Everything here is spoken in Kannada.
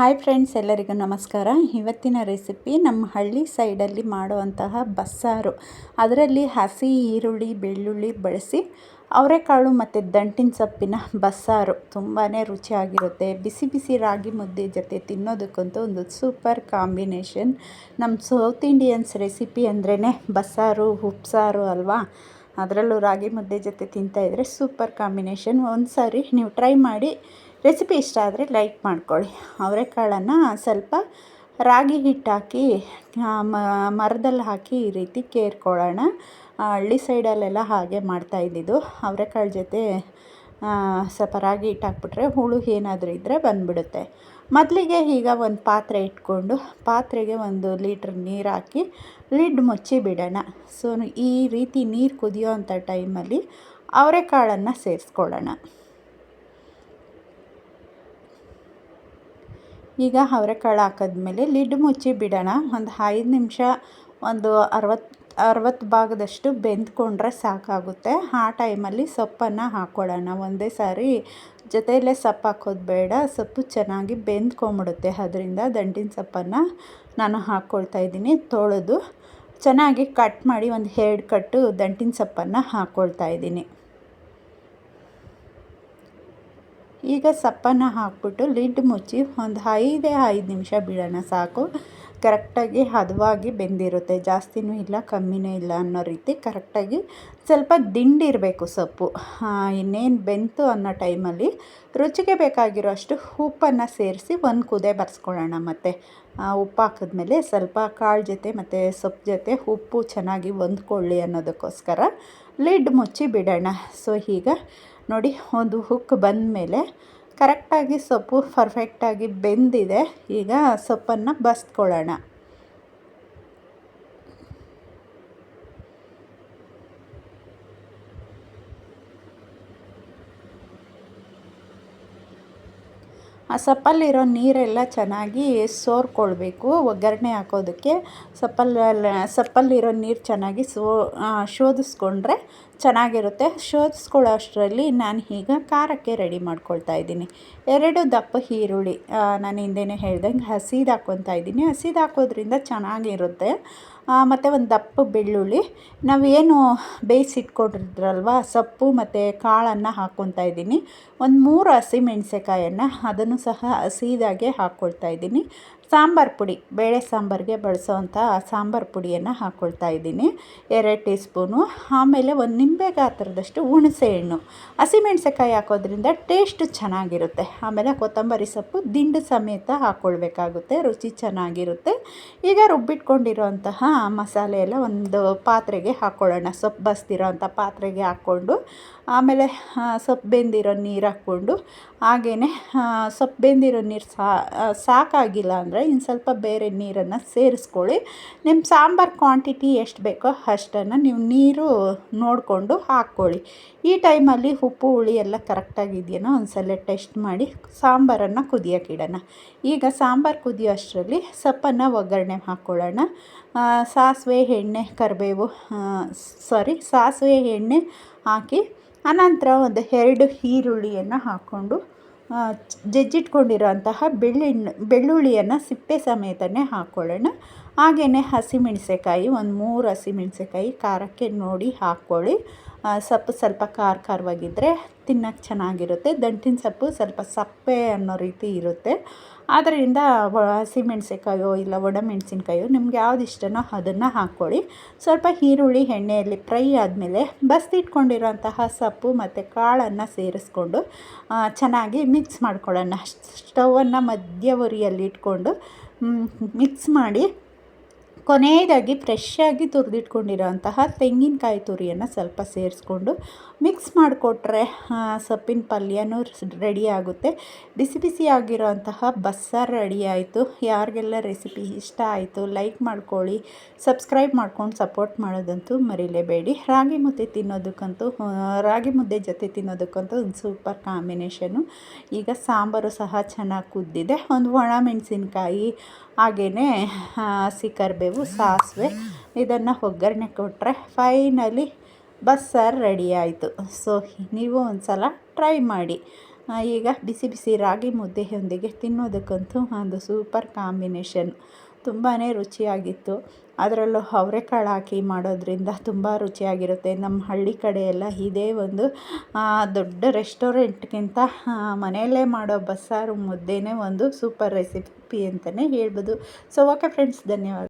ಹಾಯ್ ಫ್ರೆಂಡ್ಸ್, ಎಲ್ಲರಿಗೂ ನಮಸ್ಕಾರ. ಇವತ್ತಿನ ರೆಸಿಪಿ ನಮ್ಮ ಹಳ್ಳಿ ಸೈಡಲ್ಲಿ ಮಾಡುವಂತಹ ಬಸ್ಸಾರು. ಅದರಲ್ಲಿ ಹಸಿ ಈರುಳ್ಳಿ, ಬೆಳ್ಳುಳ್ಳಿ ಬಳಸಿ ಅವರೆಕಾಳು ಮತ್ತು ದಂಟಿನ ಸೊಪ್ಪಿನ ಬಸ್ಸಾರು ತುಂಬಾ ರುಚಿಯಾಗಿರುತ್ತೆ. ಬಿಸಿ ಬಿಸಿ ರಾಗಿ ಮುದ್ದೆ ಜೊತೆ ತಿನ್ನೋದಕ್ಕಂತೂ ಒಂದು ಸೂಪರ್ ಕಾಂಬಿನೇಷನ್ ನಮ್ಮ ಸೌತ್ ಇಂಡಿಯನ್ಸ್ ರೆಸಿಪಿ ಅಂದ್ರೇ ಬಸ್ಸಾರು, ಉಪ್ಸಾರು ಅಲ್ವಾ? ಅದರಲ್ಲೂ ರಾಗಿ ಮುದ್ದೆ ಜೊತೆ ತಿಂತಾಯಿದ್ರೆ ಸೂಪರ್ ಕಾಂಬಿನೇಷನ್ ಒಂದು ಸಾರಿ ನೀವು ಟ್ರೈ ಮಾಡಿ ರೆಸಿಪಿ ಇಷ್ಟ ಆದರೆ ಲೈಕ್ ಮಾಡ್ಕೊಳ್ಳಿ. ಅವರೆಕಾಳನ್ನು ಸ್ವಲ್ಪ ರಾಗಿ ಹಿಟ್ಟು ಹಾಕಿ ಮರದಲ್ಲಿ ಹಾಕಿ ಈ ರೀತಿ ಕೇರ್ಕೊಳ್ಳೋಣ. ಹಳ್ಳಿ ಸೈಡಲ್ಲೆಲ್ಲ ಹಾಗೆ ಮಾಡ್ತಾಯಿದ್ದಿದ್ದು ಅವರೆಕಾಳು ಜೊತೆ ಸ್ವಲ್ಪ ರಾಗಿ ಹಿಟ್ಟು ಹಾಕ್ಬಿಟ್ರೆ ಹುಳು ಏನಾದರೂ ಇದ್ದರೆ ಬಂದುಬಿಡುತ್ತೆ. ಮೊದಲಿಗೆ ಈಗ ಒಂದು ಪಾತ್ರೆ ಇಟ್ಕೊಂಡು, ಪಾತ್ರೆಗೆ ಒಂದು ಲೀಟ್ರ್ ನೀರು ಹಾಕಿ ಲಿಡ್ ಮುಚ್ಚಿ ಬಿಡೋಣ. ಸೊ, ಈ ರೀತಿ ನೀರು ಕುದಿಯೋ ಅಂಥ ಟೈಮಲ್ಲಿ ಅವರೆಕಾಳನ್ನು ಸೇರಿಸ್ಕೊಳ್ಳೋಣ. ಈಗ ಅವರೆಕಾಳು ಹಾಕಿದ್ಮೇಲೆ ಲಿಡ್ ಮುಚ್ಚಿ ಬಿಡೋಣ. ಒಂದು ಐದು ನಿಮಿಷ, ಒಂದು ಅರವತ್ತು ಅರವತ್ತು ಭಾಗದಷ್ಟು ಬೆಂದ್ಕೊಂಡ್ರೆ ಸಾಕಾಗುತ್ತೆ. ಆ ಟೈಮಲ್ಲಿ ಸೊಪ್ಪನ್ನು ಹಾಕ್ಕೊಳ್ಳೋಣ ಒಂದೇ ಸಾರಿ ಜೊತೆಯಲ್ಲೇ ಸೊಪ್ಪು ಹಾಕೋದು ಬೇಡ. ಸೊಪ್ಪು ಚೆನ್ನಾಗಿ ಬೆಂದ್ಕೊಂಬಿಡುತ್ತೆ. ಅದರಿಂದ ದಂಟಿನ ಸೊಪ್ಪನ್ನು ನಾನು ಹಾಕ್ಕೊಳ್ತಾ ಇದ್ದೀನಿ. ತೊಳೆದು ಚೆನ್ನಾಗಿ ಕಟ್ ಮಾಡಿ ಒಂದು ಎರಡು ಕಟ್ಟು ದಂಟಿನ ಸೊಪ್ಪನ್ನು ಹಾಕ್ಕೊಳ್ತಾ ಇದ್ದೀನಿ. ಈಗ ಸಪ್ಪನ್ನು ಹಾಕ್ಬಿಟ್ಟು ಲಿಡ್ ಮುಚ್ಚಿ ಒಂದು ಐದೇ ಐದು ನಿಮಿಷ ಬಿಡೋಣ ಸಾಕು. ಕರೆಕ್ಟಾಗಿ ಹದವಾಗಿ ಬೆಂದಿರುತ್ತೆ. ಜಾಸ್ತಿನೂ ಇಲ್ಲ, ಕಮ್ಮಿನೂ ಇಲ್ಲ ಅನ್ನೋ ರೀತಿ ಕರೆಕ್ಟಾಗಿ ಸ್ವಲ್ಪ ದಿಂಡಿರಬೇಕು ಸೊಪ್ಪು. ಇನ್ನೇನು ಬೆಂತು ಅನ್ನೋ ಟೈಮಲ್ಲಿ ರುಚಿಗೆ ಬೇಕಾಗಿರೋ ಅಷ್ಟು ಉಪ್ಪನ್ನು ಸೇರಿಸಿ ಒಂದು ಕುದೆ ಬರ್ಸ್ಕೊಳ್ಳೋಣ ಮತ್ತು. ಉಪ್ಪು ಹಾಕಿದ್ಮೇಲೆ ಸ್ವಲ್ಪ ಕಾಳು ಜೊತೆ ಮತ್ತು ಸೊಪ್ಪು ಜೊತೆ ಉಪ್ಪು ಚೆನ್ನಾಗಿ ಹೊಂದ್ಕೊಳ್ಳಿ ಅನ್ನೋದಕ್ಕೋಸ್ಕರ ಲಿಡ್ ಮುಚ್ಚಿ ಬಿಡೋಣ. ಸೊ, ಈಗ ನೋಡಿ ಒಂದು ಹುಕ್ ಬಂದ ಮೇಲೆ ಕರೆಕ್ಟಾಗಿ ಸೊಪ್ಪು ಫರ್ಫೆಕ್ಟಾಗಿ ಬೆಂದಿದೆ. ಈಗ ಸೊಪ್ಪನ್ನು ಬಸ್ಕೊಳ್ಳೋಣ. ಆ ಸಪ್ಪಲ್ಲಿರೋ ನೀರೆಲ್ಲ ಚೆನ್ನಾಗಿ ಸೋರ್ಕೊಳ್ಬೇಕು. ಒಗ್ಗರಣೆ ಹಾಕೋದಕ್ಕೆ ಸಪ್ಪಲ್ಲ ಸಪ್ಪಲ್ಲಿರೋ ನೀರು ಚೆನ್ನಾಗಿ ಸೋ ಶೋಧಿಸ್ಕೊಂಡ್ರೆ ಚೆನ್ನಾಗಿರುತ್ತೆ. ಶೋಧಿಸ್ಕೊಳ್ಳೋ ಅಷ್ಟರಲ್ಲಿ ನಾನು ಈಗ ಖಾರಕ್ಕೆ ರೆಡಿ ಮಾಡ್ಕೊಳ್ತಾ ಇದ್ದೀನಿ. ಎರಡು ದಪ್ಪ ಈರುಳ್ಳಿ ನಾನು ಹಿಂದೆಯೇ ಹೇಳ್ದಂಗೆ ಹಸಿದು ಹಾಕ್ಕೊತಾ ಇದ್ದೀನಿ. ಹಸಿದು ಹಾಕೋದ್ರಿಂದ ಚೆನ್ನಾಗಿರುತ್ತೆ. ಮತ್ತು ಒಂದು ದಪ್ಪ ಬೆಳ್ಳುಳ್ಳಿ. ನಾವೇನು ಬೇಯಿಸಿಟ್ಕೊಂಡಿದ್ರಲ್ವ ಸೊಪ್ಪು ಮತ್ತು ಕಾಳನ್ನು ಹಾಕ್ಕೊತಾ ಇದ್ದೀನಿ. ಒಂದು ಮೂರು ಹಸಿಮೆಣ್ಸಿಕಾಯನ್ನು ಅದನ್ನು ಸಹ ಹಸಿದಾಗೆ ಹಾಕ್ಕೊಳ್ತಾ ಇದ್ದೀನಿ. ಸಾಂಬಾರು ಪುಡಿ, ಬೇಳೆ ಸಾಂಬಾರಿಗೆ ಬಳಸೋವಂಥ ಸಾಂಬಾರು ಪುಡಿಯನ್ನು ಹಾಕ್ಕೊಳ್ತಾ ಇದ್ದೀನಿ. ಎರಡು ಟೀ ಸ್ಪೂನು ಆಮೇಲೆ ಒಂದು ನಿಂಬೆ ಗಾತ್ರದಷ್ಟು ಹುಣಸೆ ಹಣ್ಣು. ಹಸಿಮೆಣ್ಸಿಕಾಯಿ ಹಾಕೋದ್ರಿಂದ ಟೇಸ್ಟ್ ಚೆನ್ನಾಗಿರುತ್ತೆ. ಆಮೇಲೆ ಕೊತ್ತಂಬರಿ ಸೊಪ್ಪು, ದಿಂಡು ಸಮೇತ ಹಾಕ್ಕೊಳ್ಬೇಕಾಗುತ್ತೆ ರುಚಿ ಚೆನ್ನಾಗಿರುತ್ತೆ. ಈಗ ರುಬ್ಬಿಟ್ಕೊಂಡಿರೋಂತಹ ಮಸಾಲೆ ಎಲ್ಲ ಒಂದು ಪಾತ್ರೆಗೆ ಹಾಕ್ಕೊಳ್ಳೋಣ ಸೊಪ್ಪು ಬಸ್ತಿರೋ ಅಂಥ ಪಾತ್ರೆಗೆ ಹಾಕ್ಕೊಂಡು, ಆಮೇಲೆ ಸೊಪ್ಪು ಬೆಂದಿರೋ ನೀರು ಹಾಕ್ಕೊಂಡು ಹಾಗೆಯೇ ಸೊಪ್ಪು ಬೆಂದಿರೋ ನೀರು ಸಾಕಾಗಿಲ್ಲ ಅಂದರೆ ಇನ್ನು ಸ್ವಲ್ಪ ಬೇರೆ ನೀರನ್ನು ಸೇರಿಸ್ಕೊಳ್ಳಿ. ನಿಮ್ಮ ಸಾಂಬಾರು ಕ್ವಾಂಟಿಟಿ ಎಷ್ಟು ಬೇಕೋ ಅಷ್ಟನ್ನು ನೀವು ನೀರು ನೋಡಿಕೊಂಡು ಹಾಕ್ಕೊಳ್ಳಿ. ಈ ಟೈಮಲ್ಲಿ ಉಪ್ಪು, ಹುಳಿ ಎಲ್ಲ ಕರೆಕ್ಟಾಗಿದೆಯೇನೋ ಒಂದು ಸಲ ಟೆಸ್ಟ್ ಮಾಡಿ ಸಾಂಬಾರನ್ನು ಕುದಿಯೋಕ್ಕಿಡೋಣ ಈಗ ಸಾಂಬಾರು ಕುದಿಯೋ ಅಷ್ಟರಲ್ಲಿ ಸೊಪ್ಪನ್ನು ಒಗ್ಗರಣೆ ಹಾಕ್ಕೊಳ್ಳೋಣ. ಸಾಸಿವೆ, ಎಣ್ಣೆ, ಕರಿಬೇವು ಸಾರಿ ಸಾಸಿವೆ, ಎಣ್ಣೆ ಹಾಕಿ ಅನಂತರ ಒಂದು ಎರಡು ಈರುಳ್ಳಿಯನ್ನು ಹಾಕ್ಕೊಂಡು ಜಜ್ಜಿಟ್ಕೊಂಡಿರೋಂತಹ ಅಂತಹ ಬೆಳ್ಳುಳ್ಳಿಯನ್ನು ಸಿಪ್ಪೆ ಸಮೇತನೇ ಹಾಕ್ಕೊಳ್ಳೋಣ ಹಾಗೆಯೇ ಹಸಿಮೆಣಸೇಕಾಯಿ ಒಂದು ಮೂರು ಹಸಿಮೆಣಸೇಕಾಯಿ ಖಾರಕ್ಕೆ ನೋಡಿ ಹಾಕ್ಕೊಳ್ಳಿ. ಸೊಪ್ಪು ಸ್ವಲ್ಪ ಖಾರ ಖಾರವಾಗಿದ್ದರೆ ತಿನ್ನೋಕ್ಕೆ ಚೆನ್ನಾಗಿರುತ್ತೆ. ದಂಟಿನ ಸೊಪ್ಪು ಸ್ವಲ್ಪ ಸಪ್ಪೆ ಅನ್ನೋ ರೀತಿ ಇರುತ್ತೆ. ಆದ್ದರಿಂದ ಹಸಿಮೆಣ್ಸಿನ್ಕಾಯೋ ಇಲ್ಲ ಒಣಮೆಣ್ಸಿನ್ಕಾಯೋ ನಿಮ್ಗೆ ಯಾವ್ದು ಇಷ್ಟನೋ ಅದನ್ನು ಹಾಕ್ಕೊಳ್ಳಿ. ಸ್ವಲ್ಪ ಈರುಳ್ಳಿ, ಎಣ್ಣೆಯಲ್ಲಿ ಫ್ರೈ ಆದಮೇಲೆ ಬಸ್ದಿಟ್ಕೊಂಡಿರೋಂತಹ ಸೊಪ್ಪು ಮತ್ತು ಕಾಳನ್ನು ಸೇರಿಸ್ಕೊಂಡು ಚೆನ್ನಾಗಿ ಮಿಕ್ಸ್ ಮಾಡ್ಕೊಳ್ಳೋಣ. ಸ್ಟವನ್ನು ಮಧ್ಯ ಉರಿಯಲ್ಲಿ ಇಟ್ಕೊಂಡು ಮಿಕ್ಸ್ ಮಾಡಿ ಕೊನೆಯದಾಗಿ ಫ್ರೆಶ್ಶಾಗಿ ತುರಿದಿಟ್ಕೊಂಡಿರೋಂತಹ ತೆಂಗಿನಕಾಯಿ ತುರಿಯನ್ನು ಸ್ವಲ್ಪ ಸೇರಿಸ್ಕೊಂಡು ಮಿಕ್ಸ್ ಮಾಡಿಕೊಟ್ರೆ ಸೊಪ್ಪಿನ ಪಲ್ಯನೂ ರೆಡಿ ಆಗುತ್ತೆ. ಬಿಸಿ ಬಿಸಿ ಆಗಿರೋಂತಹ ಬಸ್ಸಾರು ರೆಡಿ ಆಯಿತು. ಯಾರಿಗೆಲ್ಲ ರೆಸಿಪಿ ಇಷ್ಟ ಆಯಿತು ಲೈಕ್ ಮಾಡ್ಕೊಳ್ಳಿ ಸಬ್ಸ್ಕ್ರೈಬ್ ಮಾಡ್ಕೊಂಡು ಸಪೋರ್ಟ್ ಮಾಡೋದಂತೂ ಮರಿಲೇಬೇಡಿ. ರಾಗಿ ಮುದ್ದೆ ತಿನ್ನೋದಕ್ಕಂತೂ ರಾಗಿ ಮುದ್ದೆ ಜೊತೆ ತಿನ್ನೋದಕ್ಕಂತೂ ಒಂದು ಸೂಪರ್ ಕಾಂಬಿನೇಷನು ಈಗ ಸಾಂಬಾರು ಸಹ ಚೆನ್ನಾಗಿ ಕುದ್ದಿದೆ. ಒಂದು ಒಣ ಮೆಣಸಿನ್ಕಾಯಿ ಹಾಗೆಯೇ ಹಸಿ ಕರಿಬೇವು ಸಾಸಿವೆ. ಇದನ್ನು ಒಗ್ಗರಣೆ ಕೊಟ್ಟರೆ ಫೈನಲಿ ಬಸ್ಸಾರು ರೆಡಿ ಆಯಿತು. ಸೊ ನೀವು ಒಂದು ಸಲ ಟ್ರೈ ಮಾಡಿ ಈಗ ಬಿಸಿ ಬಿಸಿ ರಾಗಿ ಮುದ್ದೆಯೊಂದಿಗೆ ತಿನ್ನೋದಕ್ಕಂತೂ ಒಂದು ಸೂಪರ್ ಕಾಂಬಿನೇಷನ್ ತುಂಬಾ ರುಚಿಯಾಗಿತ್ತು. ಅದರಲ್ಲೂ ಅವರೆಕಾಳು ಹಾಕಿ ಮಾಡೋದ್ರಿಂದ ತುಂಬ ರುಚಿಯಾಗಿರುತ್ತೆ. ನಮ್ಮ ಹಳ್ಳಿ ಕಡೆ ಎಲ್ಲ ಇದೇ ಒಂದು ದೊಡ್ಡ ರೆಸ್ಟೋರೆಂಟ್ಗಿಂತ ಮನೆಯಲ್ಲೇ ಮಾಡೋ ಬಸ್ಸಾರು ಮುದ್ದೆನೇ ಒಂದು ಸೂಪರ್ ರೆಸಿಪಿ ಅಂತಲೇ ಹೇಳ್ಬೋದು. ಸೊ ಓಕೆ ಫ್ರೆಂಡ್ಸ್ ಧನ್ಯವಾದ.